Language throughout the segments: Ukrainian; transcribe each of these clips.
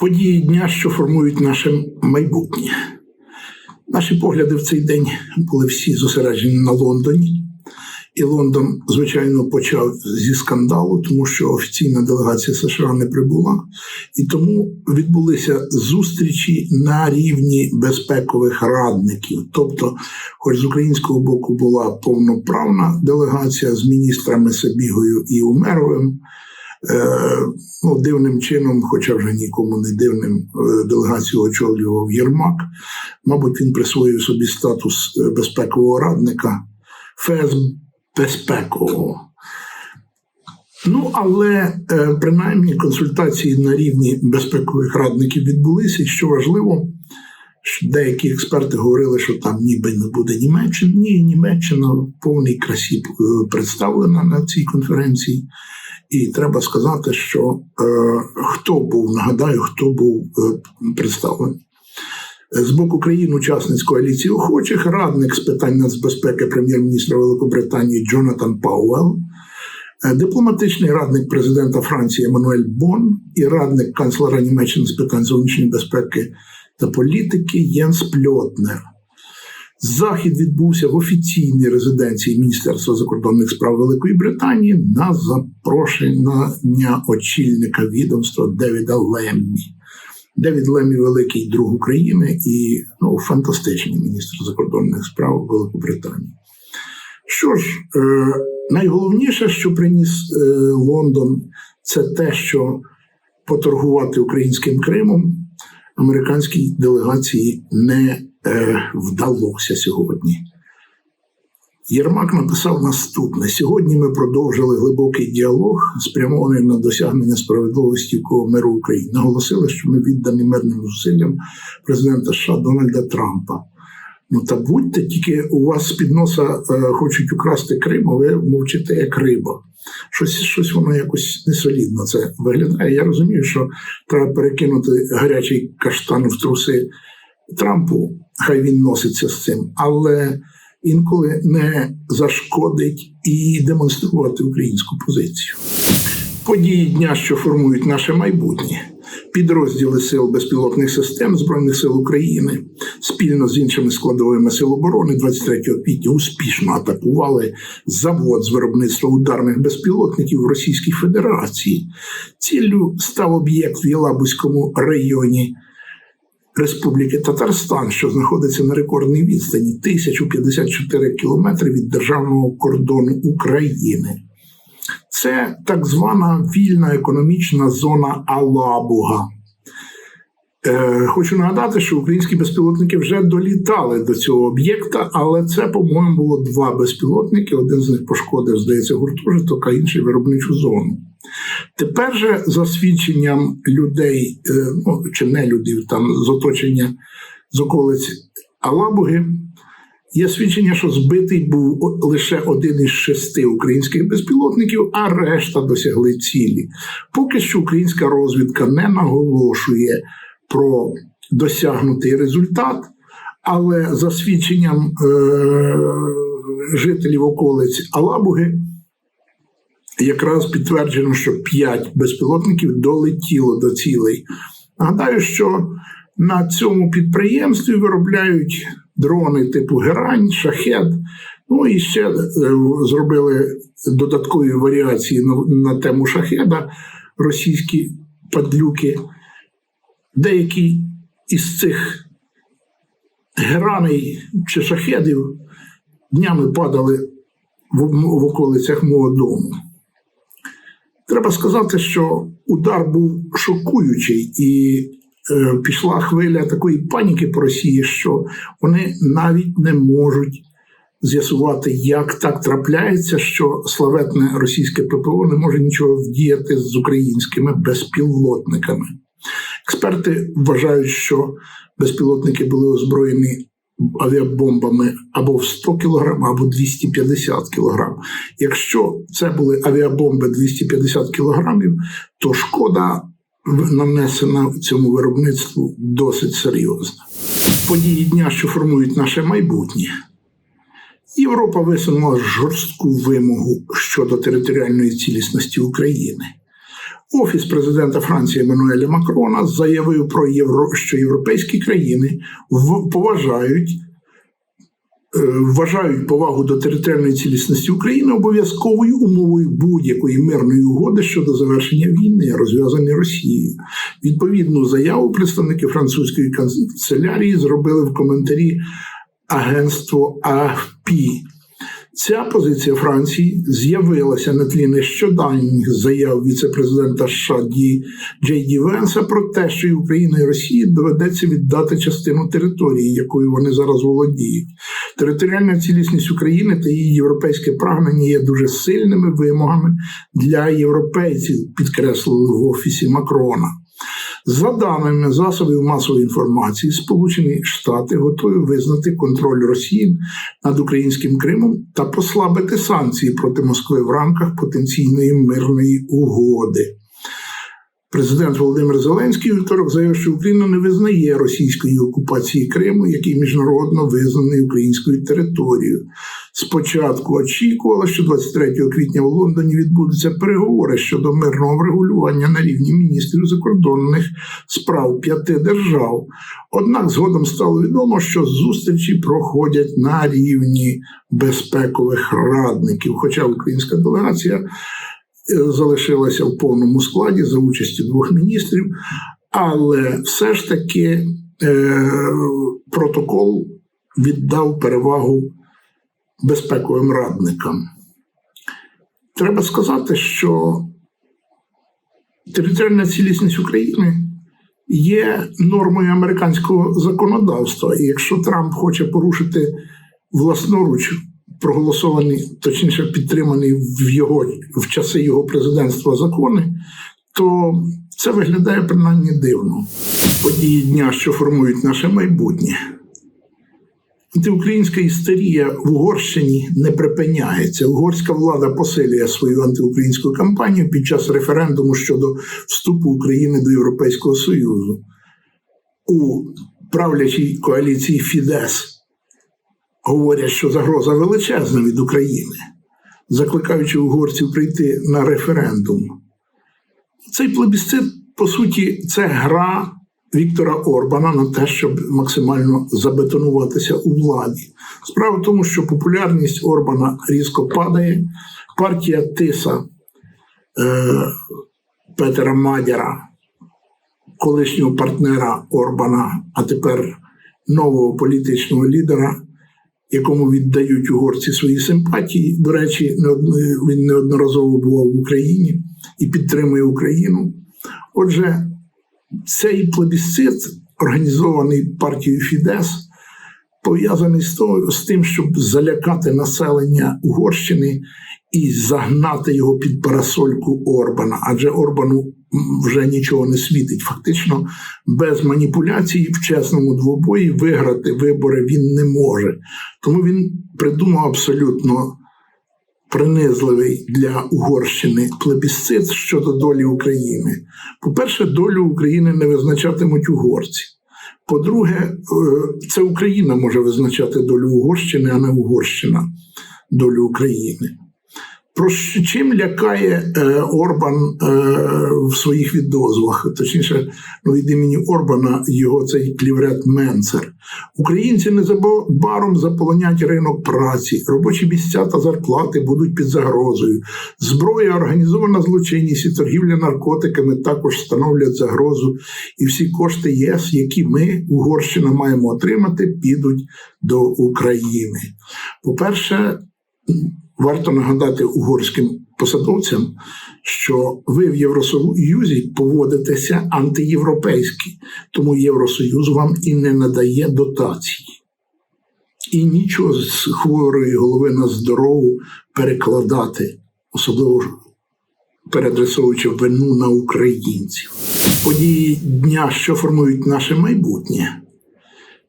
Події дня, що формують наше майбутнє. Наші погляди в цей день були всі зосереджені на Лондоні. І Лондон, звичайно, почав зі скандалу, тому що офіційна делегація США не прибула, і тому відбулися зустрічі на рівні безпекових радників. Тобто, хоч з українського боку була повноправна делегація з міністрами Сабігою і Умеровим. Е, ну, дивним чином, хоча вже нікому не дивним, е, делегацію очолював Єрмак. Мабуть, він присвоїв собі статус е, безпекового радника ФС безпекового. Ну, але е, принаймні консультації на рівні безпекових радників відбулися, і що важливо, що деякі експерти говорили, що там ніби не буде Німеччини. Ні, Німеччина в повній красі е, представлена на цій конференції. І треба сказати, що е, хто був, нагадаю, хто був е, представлений. З боку країн учасниць коаліції охочих радник з питань нацбезпеки прем'єр-міністра Великобританії Джонатан Пауел, е, дипломатичний радник президента Франції Еммануель Бон і радник канцлера Німеччини з питань зовнішньої безпеки та політики Єнс Пльотнер. Захід відбувся в офіційній резиденції Міністерства закордонних справ Великої Британії на запрошення очільника відомства Девіда Леммі. Девід Леммі – великий друг України і ну, фантастичний міністр закордонних справ Великобританії. Що ж, е, найголовніше, що приніс е, Лондон, це те, що поторгувати українським Кримом американській делегації не е, вдалося сьогодні. Єрмак написав наступне: сьогодні ми продовжили глибокий діалог, спрямований на досягнення справедливості миру в Україні. Наголосили, що ми віддані мирним зусиллям президента США Дональда Трампа. Ну та будьте тільки у вас з під носа е, хочуть украсти Крим, а ви мовчите як риба. Щось щось воно якось несолідно це виглядає. Я розумію, що треба перекинути гарячий каштан в труси Трампу, хай він носиться з цим, але інколи не зашкодить і демонструвати українську позицію. Події дня, що формують наше майбутнє, підрозділи сил безпілотних систем Збройних сил України спільно з іншими складовими сил оборони 23 квітня успішно атакували завод з виробництва ударних безпілотників в Російській Федерації. Ціллю став об'єкт в Єлабузькому районі. Республіки Татарстан, що знаходиться на рекордній відстані 1054 кілометри від державного кордону України. Це так звана вільна економічна зона Алабуга. Е, Хочу нагадати, що українські безпілотники вже долітали до цього об'єкта, але це, по-моєму, було два безпілотники. Один з них пошкодив, здається, гуртожиток, а інший виробничу зону. Тепер же, за свідченням людей, е, ну чи не людей, там з оточення з околиць Алабуги, є свідчення, що збитий був лише один із шести українських безпілотників, а решта досягли цілі. Поки що українська розвідка не наголошує про досягнутий результат, але за свідченням е- жителів околиць Алабуги якраз підтверджено, що 5 безпілотників долетіло до цілей. Нагадаю, що на цьому підприємстві виробляють дрони типу Герань, шахет. Ну і ще е, зробили додаткові варіації на, на тему шахеда російські падлюки. Деякі із цих гераней чи шахедів днями падали в, в околицях мого дому. Треба сказати, що удар був шокуючий, і е, пішла хвиля такої паніки по Росії, що вони навіть не можуть з'ясувати, як так трапляється, що славетне російське ППО не може нічого вдіяти з українськими безпілотниками. Експерти вважають, що безпілотники були озброєні авіабомбами або в 100 кг, або 250 кг. Якщо це були авіабомби 250 кг, то шкода нанесена цьому виробництву досить серйозна. події дня, що формують наше майбутнє. Європа висунула жорстку вимогу щодо територіальної цілісності України. Офіс президента Франції Еммануеля Макрона заявив про євро, що європейські країни поважають, е, вважають повагу до територіальної цілісності України обов'язковою умовою будь-якої мирної угоди щодо завершення війни, розв'язаної Росією. Відповідну заяву представники французької канцелярії зробили в коментарі агентство АФП. Ця позиція Франції з'явилася на тлі нещодавніх заяв віце-президента США Ді Джей Ді Венса про те, що Україна і Росії доведеться віддати частину території, якою вони зараз володіють. Територіальна цілісність України та її європейське прагнення є дуже сильними вимогами для європейців, підкреслили в офісі Макрона. За даними засобів масової інформації, Сполучені Штати готові визнати контроль Росії над українським Кримом та послабити санкції проти Москви в рамках потенційної мирної угоди. Президент Володимир Зеленський вівторок заявив, що Україна не визнає російської окупації Криму, який міжнародно визнаний українською територією. Спочатку очікувало, що 23 квітня в Лондоні відбудуться переговори щодо мирного врегулювання на рівні міністрів закордонних справ п'яти держав. Однак згодом стало відомо, що зустрічі проходять на рівні безпекових радників. Хоча українська делегація е, залишилася в повному складі за участю двох міністрів, але все ж таки е, протокол віддав перевагу безпековим радникам. Треба сказати, що територіальна цілісність України є нормою американського законодавства. І якщо Трамп хоче порушити власноруч проголосовані, точніше підтримані в його в часи його президентства закони, то це виглядає принаймні дивно. Події дня, що формують наше майбутнє. Антиукраїнська істерія в Угорщині не припиняється. Угорська влада посилює свою антиукраїнську кампанію під час референдуму щодо вступу України до Європейського Союзу. У правлячій коаліції Фідес говорять, що загроза величезна від України, закликаючи угорців прийти на референдум. Цей плебісцит, по суті, це гра Віктора Орбана на те, щоб максимально забетонуватися у владі. Справа в тому, що популярність Орбана різко падає. Партія Тиса е, Петера Мадяра, колишнього партнера Орбана, а тепер нового політичного лідера, якому віддають угорці свої симпатії. До речі, він неодноразово бував в Україні і підтримує Україну. Отже, цей плебісцит, організований партією Фідес, пов'язаний з, того- з тим, щоб залякати населення Угорщини і загнати його під парасольку Орбана. Адже Орбану вже нічого не світить. Фактично, без маніпуляцій в чесному двобої виграти вибори він не може. Тому він придумав абсолютно принизливий для Угорщини плебісцит щодо долі України. По-перше, долю України не визначатимуть угорці. По-друге, е, це Україна може визначати долю Угорщини, а не Угорщина долю України. Про чим лякає е, Орбан е, в своїх відозвах, точніше, ну, від імені Орбана його цей кліврет Менцер. Українці незабаром заполонять ринок праці, робочі місця та зарплати будуть під загрозою. Зброя, організована злочинність і торгівля наркотиками також становлять загрозу, і всі кошти ЄС, які ми, Угорщина, маємо отримати, підуть до України. По-перше, варто нагадати угорським посадовцям, що ви в Євросоюзі поводитеся антиєвропейськи, тому Євросоюз вам і не надає дотації. І нічого з хворої голови на здорову перекладати, особливо передресовуючи вину на українців. Події дня, що формують наше майбутнє.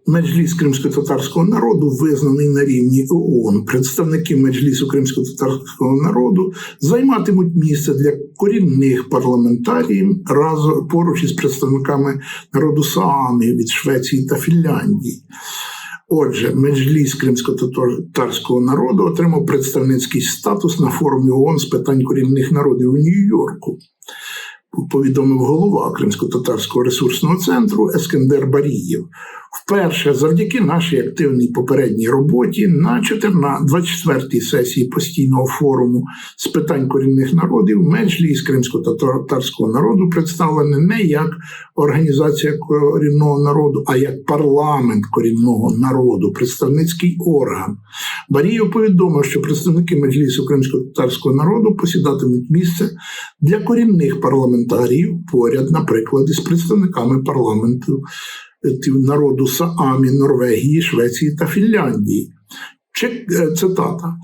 Меджліс кримсько-татарського народу визнаний на рівні ООН. Представники Меджлісу кримсько-татарського народу займатимуть місце для корінних парламентаріїв разом поруч із представниками народу Саамів від Швеції та Фінляндії. Отже, Меджліс кримсько-татарського народу отримав представницький статус на форумі ООН з питань корінних народів у Нью-Йорку. Повідомив голова Кримсько-татарського ресурсного центру Ескендер Барієв. Вперше, завдяки нашій активній попередній роботі, на 24-й сесії постійного форуму з питань корінних народів Меджліс кримсько-татарського народу представлений не як організація корінного народу, а як парламент корінного народу, представницький орган. Барієв повідомив, що представники Меджлісу кримсько-татарського народу посідатимуть місце для корінних парламентарів поряд, наприклад, із представниками парламенту народу Саамі, Норвегії, Швеції та Фінляндії. Е, цитата.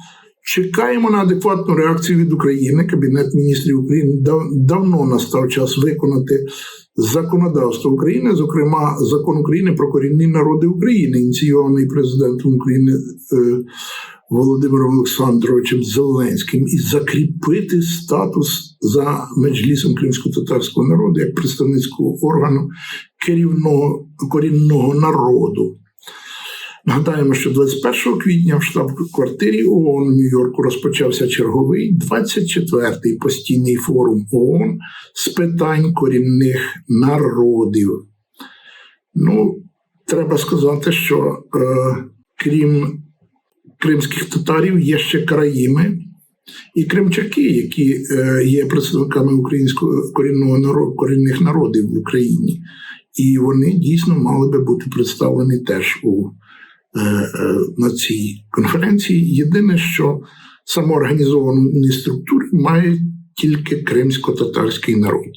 Чекаємо на адекватну реакцію від України. Кабінет міністрів України давно настав час виконати законодавство України, зокрема закон України про корінні народи України, ініційований президентом України е, Володимиром Олександровичем Зеленським, і закріпити статус за меджлісом кримсько-татарського народу як представницького органу керівного корінного народу. Нагадаємо, що 21 квітня в штаб-квартирі ООН у Нью-Йорку розпочався черговий 24-й постійний форум ООН з питань корінних народів. Ну, треба сказати, що е, крім кримських татарів є ще країми і кримчаки, які е, є представниками українського корінного народу, корінних народів в Україні. І вони дійсно мали би бути представлені теж у Е, е, на цій конференції. Єдине, що самоорганізовані структури мають тільки кримсько-татарський народ.